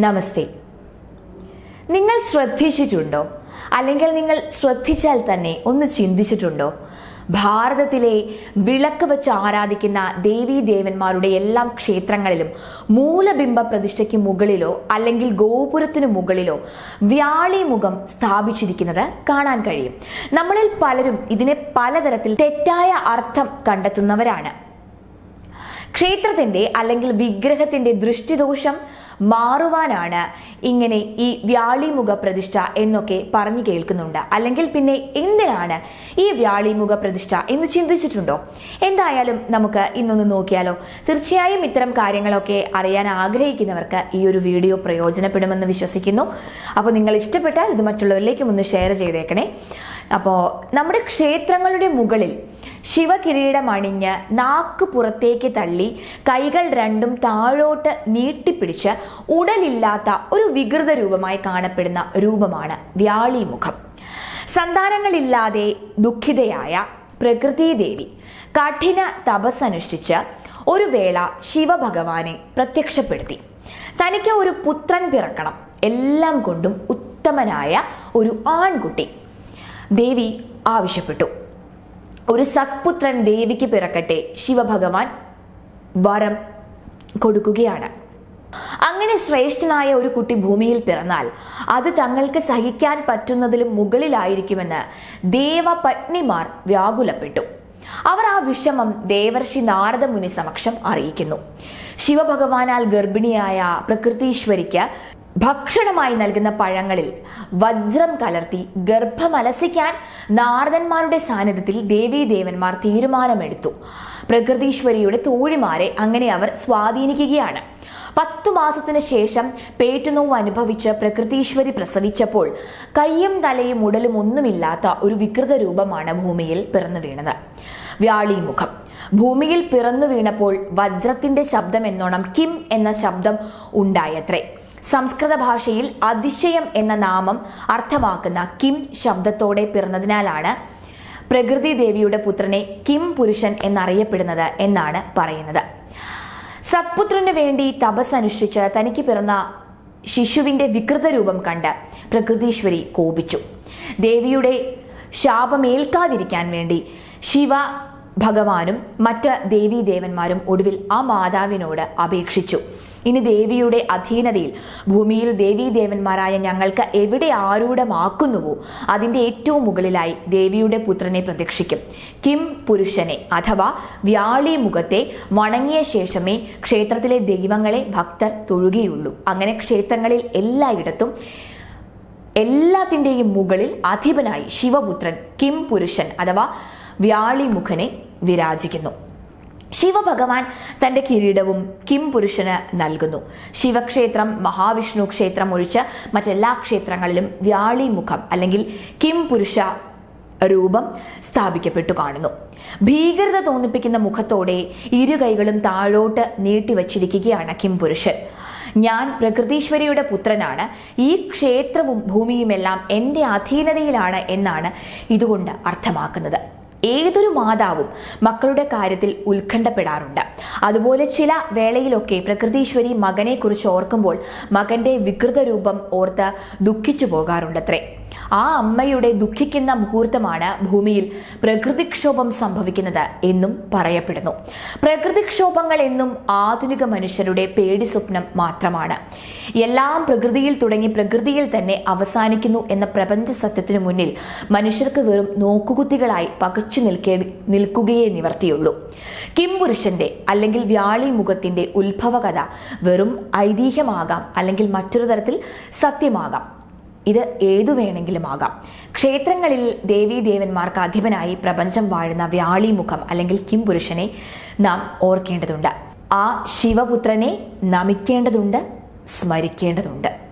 നമസ്തേ. നിങ്ങൾ ശ്രദ്ധിച്ചിട്ടുണ്ടോ? അല്ലെങ്കിൽ നിങ്ങൾ ശ്രദ്ധിച്ചാൽ തന്നെ ഒന്ന് ചിന്തിച്ചിട്ടുണ്ടോ? ഭാരതത്തിലെ വിളക്ക് വെച്ച് ആരാധിക്കുന്ന ദേവീ ദേവന്മാരുടെ എല്ലാ ക്ഷേത്രങ്ങളിലും മൂലബിംബ പ്രതിഷ്ഠയ്ക്ക് മുകളിലോ അല്ലെങ്കിൽ ഗോപുരത്തിനു മുകളിലോ വ്യാളിമുഖം സ്ഥാപിച്ചിരിക്കുന്നത് കാണാൻ കഴിയും. നമ്മളിൽ പലരും ഇതിനെ പലതരത്തിൽ തെറ്റായ അർത്ഥം കണ്ടെത്തുന്നവരാണ്. ക്ഷേത്രത്തിന്റെ അല്ലെങ്കിൽ വിഗ്രഹത്തിന്റെ ദൃഷ്ടിദോഷം മാറുവാനാണ് ഇങ്ങനെ ഈ വ്യാളിമുഖ പ്രതിഷ്ഠ എന്നൊക്കെ പറഞ്ഞു കേൾക്കുന്നുണ്ട്. അല്ലെങ്കിൽ പിന്നെ എന്തിനാണ് ഈ വ്യാളിമുഖ പ്രതിഷ്ഠ എന്ന് ചിന്തിച്ചിട്ടുണ്ടോ? എന്തായാലും നമുക്ക് ഇന്നൊന്ന് നോക്കിയാലോ. തീർച്ചയായും ഇത്തരം കാര്യങ്ങളൊക്കെ അറിയാൻ ആഗ്രഹിക്കുന്നവർക്ക് ഈ ഒരു വീഡിയോ പ്രയോജനപ്പെടുമെന്ന് വിശ്വസിക്കുന്നു. അപ്പോൾ നിങ്ങൾ ഇഷ്ടപ്പെട്ടാൽ ഇത് മറ്റുള്ളവരിലേക്കും ഒന്ന് ഷെയർ ചെയ്തേക്കണേ. അപ്പോൾ നമ്മുടെ ക്ഷേത്രങ്ങളുടെ മുകളിൽ ശിവകിരീടം അണിഞ്ഞ് നാക്ക് പുറത്തേക്ക് തള്ളി കൈകൾ രണ്ടും താഴോട്ട് നീട്ടിപ്പിടിച്ച് ഉടലില്ലാത്ത ഒരു വികൃത രൂപമായി കാണപ്പെടുന്ന രൂപമാണ് വ്യാളിമുഖം. സന്താനങ്ങളില്ലാതെ ദുഃഖിതയായ പ്രകൃതിദേവി കഠിന തപസ്സനുഷ്ഠിച്ച് ഒരു വേള ശിവഭഗവാനെ പ്രത്യക്ഷപ്പെടുത്തി. തനിക്ക് ഒരു പുത്രൻ പിറക്കണം. എല്ലാം കൊണ്ടും ഉത്തമനായ ഒരു ആൺകുട്ടി. ദേവി ആവശ്യപ്പെട്ടു. ഒരു സത്പുത്രൻ ദേവിക്ക് പിറക്കട്ടെ ശിവഭഗവാൻ വരം കൊടുക്കുകയാണ്. അങ്ങനെ ശ്രേഷ്ഠനായ ഒരു കുട്ടി ഭൂമിയിൽ പിറന്നാൽ അത് തങ്ങൾക്ക് സഹിക്കാൻ പറ്റുന്നതിലും മുകളിലായിരിക്കുമെന്ന് ദേവപത്നിമാർ വ്യാകുലപ്പെട്ടു. അവർ ആ വിഷമം ദേവർഷി നാരദ മുനി സമക്ഷം അറിയിക്കുന്നു. ശിവഭഗവാനാൽ ഗർഭിണിയായ പ്രകൃതീശ്വരിക്ക് ഭക്ഷണമായി നൽകുന്ന പഴങ്ങളിൽ വജ്രം കലർത്തി ഗർഭമലസിക്കാൻ നാരദന്മാരുടെ സാന്നിധ്യത്തിൽ ദേവീദേവന്മാർ തീരുമാനമെടുത്തു. പ്രകൃതീശ്വരിയുടെ തോഴിമാരെ അങ്ങനെ അവർ സ്വാധീനിക്കുകയാണ്. പത്തു മാസത്തിന് ശേഷം പേറ്റുനോവ് അനുഭവിച്ച് പ്രകൃതീശ്വരി പ്രസവിച്ചപ്പോൾ കയ്യും തലയും ഉടലും ഒന്നുമില്ലാത്ത ഒരു വികൃത രൂപമാണ് ഭൂമിയിൽ പിറന്നു വീണത്. വ്യാളിമുഖം ഭൂമിയിൽ പിറന്നു വീണപ്പോൾ വജ്രത്തിന്റെ ശബ്ദം എന്നോണം കിം എന്ന ശബ്ദം ഉണ്ടായത്രേ. സംസ്കൃത ഭാഷയിൽ അതിശയം എന്ന നാമം അർത്ഥമാക്കുന്ന കിം ശബ്ദത്തോടെ പിറന്നതിനാലാണ് പ്രകൃതി ദേവിയുടെ പുത്രനെ കിം പുരുഷൻ എന്നറിയപ്പെടുന്നത് എന്നാണ് പറയുന്നത്. സത്പുത്രന് വേണ്ടി തപസ് അനുഷ്ഠിച്ച് തനിക്ക് പിറന്ന ശിശുവിന്റെ വികൃത രൂപം കണ്ട് പ്രകൃതീശ്വരി കോപിച്ചു. ദേവിയുടെ ശാപമേൽക്കാതിരിക്കാൻ വേണ്ടി ശിവ ഭഗവാനും മറ്റ് ദേവീദേവന്മാരും ഒടുവിൽ ആ മാതാവിനോട് അപേക്ഷിച്ചു. ഇനി ദേവിയുടെ അധീനതയിൽ ഭൂമിയിൽ ദേവീദേവന്മാരായ ഞങ്ങൾക്ക് എവിടെ ആരൂഢമാക്കുന്നുവോ അതിന്റെ ഏറ്റവും മുകളിലായി ദേവിയുടെ പുത്രനെ പ്രതീക്ഷിക്കും കിം പുരുഷനെ അഥവാ വ്യാളി മുഖത്തെ വണങ്ങിയ ശേഷമേ ക്ഷേത്രത്തിലെ ദൈവങ്ങളെ ഭക്തർ തൊഴുകയുള്ളൂ. അങ്ങനെ ക്ഷേത്രങ്ങളിൽ എല്ലായിടത്തും എല്ലാത്തിന്റെയും മുകളിൽ അധിപനായി ശിവപുത്രൻ കിം പുരുഷൻ അഥവാ വ്യാളിമുഖനെ വിരാജിക്കുന്നു. ശിവഭഗവാൻ തന്റെ കിരീടവും കിം പുരുഷന് നൽകുന്നു. ശിവക്ഷേത്രം മഹാവിഷ്ണു ക്ഷേത്രം ഒഴിച്ച് മറ്റെല്ലാ ക്ഷേത്രങ്ങളിലും വ്യാളിമുഖം അല്ലെങ്കിൽ കിം പുരുഷ രൂപം സ്ഥാപിക്കപ്പെട്ടു കാണുന്നു. ഭീകരത തോന്നിപ്പിക്കുന്ന മുഖത്തോടെ ഇരു കൈകളും താഴോട്ട് നീട്ടിവച്ചിരിക്കുകയാണ് കിം പുരുഷൻ. ഞാൻ പ്രകൃതീശ്വരിയുടെ പുത്രനാണ്. ഈ ക്ഷേത്രവും ഭൂമിയുമെല്ലാം എന്റെ അധീനതയിലാണ് എന്നാണ് ഇതുകൊണ്ട് അർത്ഥമാക്കുന്നത്. ഏതൊരു മാതാവും മക്കളുടെ കാര്യത്തിൽ ഉത്കണ്ഠപ്പെടാറുണ്ട്. അതുപോലെ ചില വേളയിലൊക്കെ പ്രകൃതീശ്വരി മകനെ കുറിച്ച് ഓർക്കുമ്പോൾ മകന്റെ വികൃത രൂപം ഓർത്ത് ദുഃഖിച്ചു പോകാറുണ്ടത്രേ. ആ അമ്മയുടെ ദുഃഖിക്കുന്ന മുഹൂർത്തമാണ് ഭൂമിയിൽ പ്രകൃതിക്ഷോഭം സംഭവിക്കുന്നത് എന്നും പറയപ്പെടുന്നു. പ്രകൃതിക്ഷോഭങ്ങൾ എന്നും ആധുനിക മനുഷ്യരുടെ പേടി സ്വപ്നം മാത്രമാണ്. എല്ലാം പ്രകൃതിയിൽ തുടങ്ങി പ്രകൃതിയിൽ തന്നെ അവസാനിക്കുന്നു എന്ന പ്രപഞ്ച സത്യത്തിനു മുന്നിൽ മനുഷ്യർക്ക് വെറും നോക്കുകുത്തികളായി പകച്ചു നിൽക്കേ നിൽക്കുകയേ നിവർത്തിയുള്ളൂ. കിംപുരുഷന്റെ അല്ലെങ്കിൽ വ്യാളി മുഖത്തിന്റെ ഉത്ഭവകഥ വെറും ഐതിഹ്യമാകാം അല്ലെങ്കിൽ മറ്റൊരു തരത്തിൽ സത്യമാകാം. ഇത് ഏതു വേണമെങ്കിലും ആകാം. ക്ഷേത്രങ്ങളിൽ ദേവീദേവന്മാർക്ക് അധിപനായി പ്രപഞ്ചം വാഴുന്ന വ്യാളിമുഖം അല്ലെങ്കിൽ കിംപുരുഷനെ നാം ഓർക്കേണ്ടതുണ്ട്. ആ ശിവപുത്രനെ നമിക്കേണ്ടതുണ്ട് സ്മരിക്കേണ്ടതുണ്ട്.